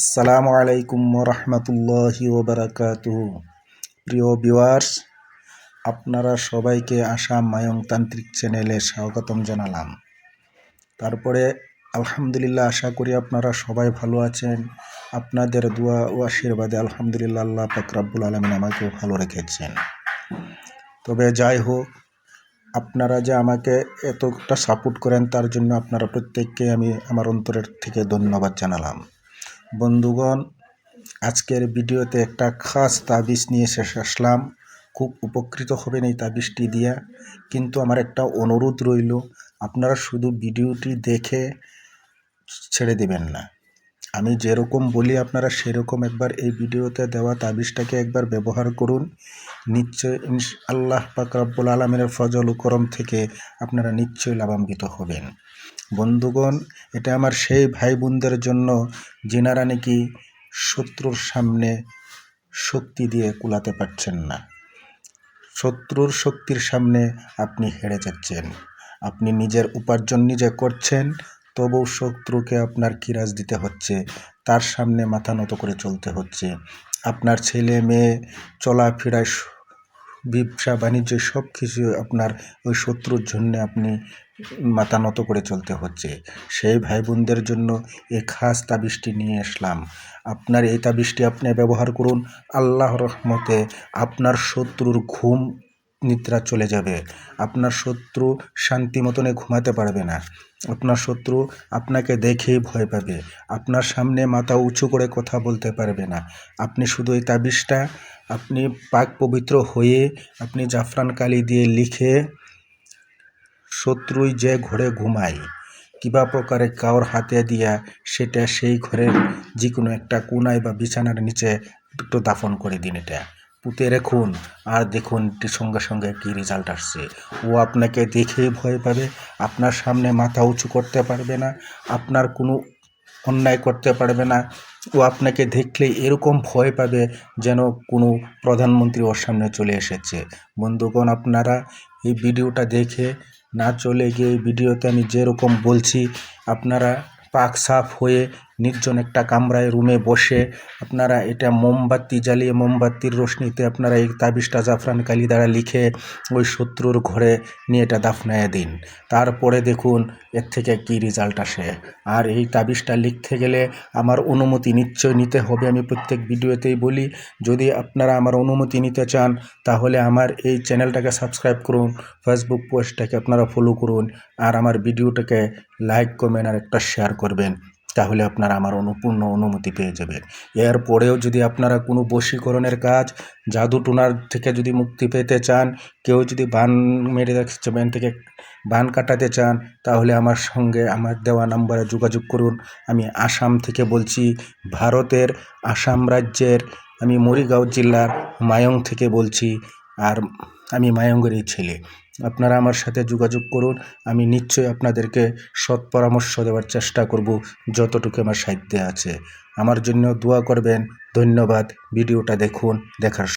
আসসালামু আলাইকুম রহমতুল্লাহি ওবরাকাত প্রিয় ভিউয়ার্স, আপনারা সবাইকে আসাম মায়ংতান্ত্রিক চ্যানেলে স্বাগতম জানালাম। তারপরে, আলহামদুলিল্লাহ, আশা করি আপনারা সবাই ভালো আছেন। আপনাদের দোয়া ও আশীর্বাদে আলহামদুলিল্লাহ আল্লাহ পাকরাবুল আলমিন আমাকেও ভালো রেখেছেন। তবে যাই হোক, আপনারা যে আমাকে এতটা সাপোর্ট করেন, তার জন্য আপনারা প্রত্যেককে আমি আমার অন্তরের থেকে ধন্যবাদ জানালাম। বন্ধুগণ, আজকের ভিডিওতে একটা খাস তাবিজ নিয়ে শেষ আসলাম। খুব উপকৃত হবেন এই তাবিজটি দিয়া। কিন্তু আমার একটা অনুরোধ রইল, আপনারা শুধু ভিডিওটি দেখে ছেড়ে দিবেন না। আমি যেরকম বলি, আপনারা সেরকম একবার এই ভিডিওতে দেওয়া তাবিজটাকে একবার ব্যবহার করুন। নিশ্চয় আল্লাহ পাক আলমিনের ফজল করম থেকে আপনারা নিশ্চয়ই লাভান্বিত হবেন। বন্ধুগণ, এটা আমার সেই ভাই বোনদের জন্য যিনারা নাকি শত্রুর সামনে শক্তি দিয়ে কুলাতে পারছেন না। শত্রুর শক্তির সামনে আপনি হেরে যাচ্ছেন। আপনি নিজের উপার্জন নিজে করছেন, তবুও শত্রুকে আপনার কিরাজ দিতে হচ্ছে, তার সামনে মাথা নত করে চলতে হচ্ছে। আপনার ছেলে মেয়ে চলাফেরায় ব্যবসা, বাণিজ্য সব কিছু আপনার ওই শত্রুর জন্যে আপনি মাথা নত করে চলতে হচ্ছে। সেই ভাই বোনদের জন্য এ খাস তাবিষ্টি নিয়ে আসলাম। আপনার এই তাবিষ্টি আপনি ব্যবহার করুন। আল্লাহ রহমতে আপনার শত্রুর ঘুম নিদ্রা চলে যাবে। আপনার শত্রু শান্তি মতনে ঘুমাতে পারবে না। আপনার শত্রু আপনাকে দেখেই ভয় পাবে। আপনার সামনে মাথা উঁচু করে কথা বলতে পারবে না। আপনি শুধু এই তাবিজটা আপনি পাক পবিত্র হয়ে আপনি জাফরান কালি দিয়ে লিখে শত্রুই যে ঘরে ঘুমায়, কিবা প্রকারে কাউর হাতে দিয়া সেটা সেই ঘরের যে কোনো একটা কোনায় বা বিছানার নিচে একটু দাফন করে দিন এটা। পুঁতে রেখুন আর দেখুন সঙ্গে সঙ্গে কি রেজাল্ট আসছে। ও আপনাকে দেখেই ভয় পাবে, আপনার সামনে মাথা উঁচু করতে পারবে না, আপনার কোনো অন্যায় করতে পারবে না। ও আপনাকে দেখলেই এরকম ভয় পাবে যেন কোনো প্রধানমন্ত্রী ওর সামনে চলে এসেছে। বন্ধুগণ, আপনারা এই ভিডিওটা দেখে না চলে গিয়ে এই ভিডিওতে আমি যেরকম বলছি, আপনারা পাক সাফ হয়ে নির্জন একটা কামরায় রুমে বসে আপনারা এটা মোমবাতি জ্বালিয়ে মোমবাতির রোশনিতে আপনারা এই তাবিজটা জাফরান কালি দ্বারা লিখে ওই শত্রুর ঘরে নিয়ে এটা দাফনায় দিন। তারপরে দেখুন এর থেকে কি রেজাল্ট আসে। আর এই তাবিজটা লিখতে গেলে আমার অনুমতি নিশ্চয় নিতে হবে, আমি প্রত্যেক ভিডিওতেই বলি। যদি আপনারা আমার অনুমতি নিতে চান, তাহলে আমার এই চ্যানেলটাকে সাবস্ক্রাইব করুন, ফেসবুক পোস্টটাকে আপনারা ফলো করুন, আর আমার ভিডিওটাকে লাইক, কমেন্ট আর একটা শেয়ার করবেন। তাহলে আপনারা আমার অনুপূর্ণ অনুমতি পেয়ে যাবেন। এরপরেও যদি আপনারা কোনো বশীকরণের কাজ, জাদু টোনার থেকে যদি মুক্তি পেতে চান, কেউ যদি বান মেরে ব্যান থেকে বান কাটাতে চান, তাহলে আমার সঙ্গে আমার দেওয়া নাম্বারে যোগাযোগ করুন। আমি আসাম থেকে বলছি, ভারতের আসাম রাজ্যের, আমি মরিগাঁও জেলার মায়ং থেকে বলছি, আর আমি মায়ঙ্গেরই ছেলে। আপনারা আমার সাথে যোগাযোগ করুন। আমি নিশ্চয়ই আপনাদেরকে সৎ পরামর্শ দেওয়ার চেষ্টা করব, যতটুকু আমার সাহিত্যে আছে। আমার জন্য দোয়া করবেন। ধন্যবাদ। ভিডিওটা দেখুন। দেখার